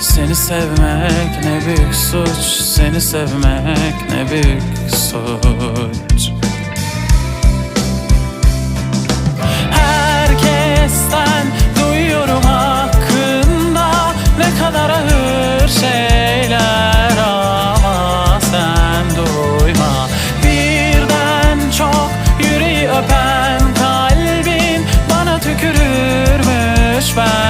Seni sevmek ne büyük suç. Seni sevmek ne büyük suç. Herkesten duyuyorum hakkında Ne kadar ağır şeyler ama sen duyma. Birden çok yüreği öpen kalbin Bana tükürürmüş ben.